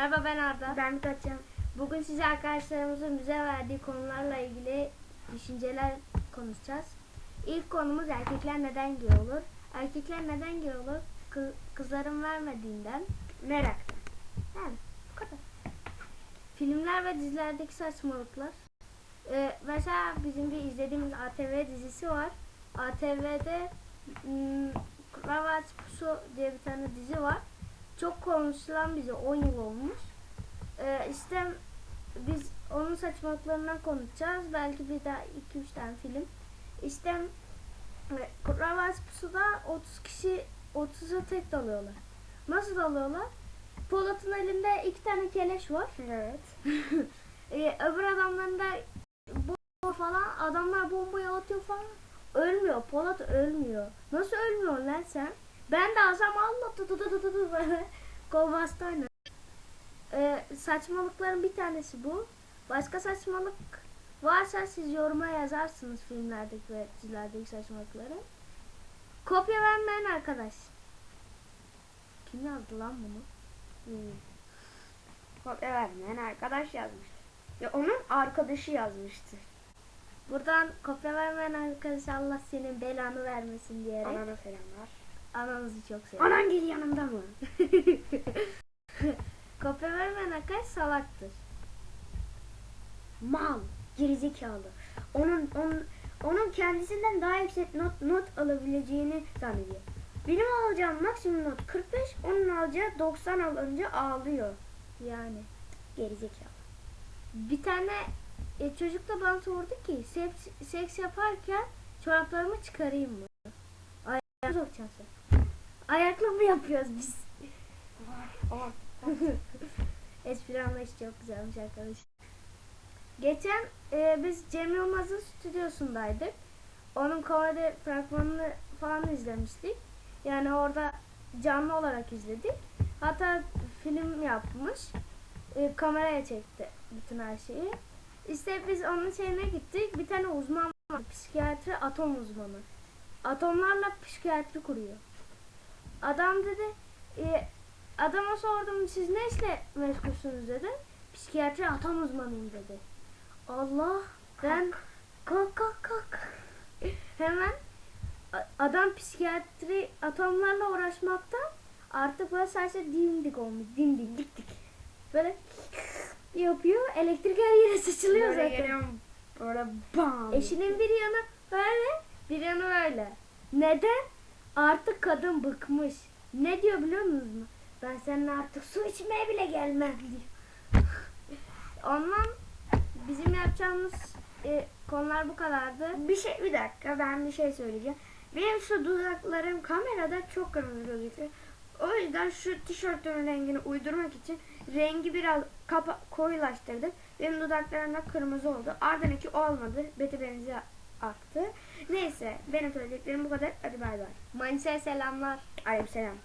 Merhaba ben Arda. Ben Mithatcan. Bugün size arkadaşlarımızın bize verdiği konularla ilgili düşünceler konuşacağız. İlk konumuz erkekler neden gay olur? Erkekler neden gay olur? Kı- kızların vermediğinden. Meraktan. Yani bu kadar. Filmler ve dizilerdeki saçmalıklar. Ee, mesela bizim bir izlediğimiz ATV dizisi var. ATV'de Kravat Pusu diye bir tane dizi var. Çok konuşulan bize 10 yıl olmuş. Ee, işte biz onun saçmalıklarından konuşacağız. Belki bir daha 2-3 tane film. İşte e, Kravat Pusu'da 30 kişi 30'a tek dalıyorlar. Nasıl dalıyorlar? Polat'ın elinde iki tane keleş var. Evet. Ee, öbür adamların da bomba falan adamlar bombayı atıyor falan. Ölmüyor. Polat ölmüyor. Nasıl ölmüyor lan sen? Ben de alsam Allah bastayla. Ee, saçmalıkların bir tanesi bu. Başka saçmalık varsa siz yoruma yazarsınız filmlerdeki ve dizilerdeki saçmalıkları. Kopya vermeyen arkadaş. Kim yazdı lan bunu? Hmm. Kopya vermeyen arkadaş yazmış. Ya onun arkadaşı yazmıştır. Buradan kopya vermeyen arkadaş Allah senin belanı vermesin diyerek Anana selamlar. Ananızı çok seviyorum. Anan gel yanımda mı? kopya vermeyen arkadaş salaktır. Mal. Gerizekalı. Onun, onun, onun kendisinden daha yüksek not, not alabileceğini zannediyor. Benim alacağım maksimum not 45, onun alacağı 90 alınca ağlıyor. Yani Gerizekalı. bir tane e, çocuk da bana sordu ki seks, seks yaparken çoraplarımı çıkarayım mı? Ayakla sokacağım sen. Ayakla mı yapıyoruz biz? Espri anlayışı çok güzelmiş arkadaş. Geçen e, biz Cem Yılmaz'ın stüdyosundaydık. Onun komedi fragmanını falan izlemiştik. Yani orada canlı olarak izledik. Hatta film yapmış. E, kameraya çekti bütün her şeyi. İşte biz onun şeyine gittik. Bir tane uzman var. Psikiyatri atom uzmanı. Atomlarla psikiyatri kuruyor. Adam dedi e, adama sordum siz ne işle meşgulsünüz dedi. Psikiyatri atom uzmanıyım dedi. Allah ben kalk kalk kalk. Hemen adam psikiyatri atomlarla uğraşmaktan artık böyle sadece dimdik olmuş. Dimdik dik dik. Böyle yapıyor. Elektrik her yere sıçrılıyor böyle zaten. geliyorum, Böyle bam. Eşinin bir yanı böyle, bir yanı böyle. Neden? Artık kadın bıkmış. Ne diyor biliyor musunuz? Ben seninle artık su içmeye bile gelmem diyor. Ondan bizim yapacağımız e, konular bu kadardı. Bir şey bir dakika ben bir şey söyleyeceğim. Benim şu dudaklarım kamerada çok kırmızı gözüküyor. O yüzden şu tişörtümün rengini uydurmak için rengi biraz kapa koyulaştırdım. Benim dudaklarım da kırmızı oldu. Ardındaki olmadı. Beti benzi aktı. Neyse benim söyleyeceklerim bu kadar. Hadi bay bay. Manisa'ya selamlar. Aleykümselam.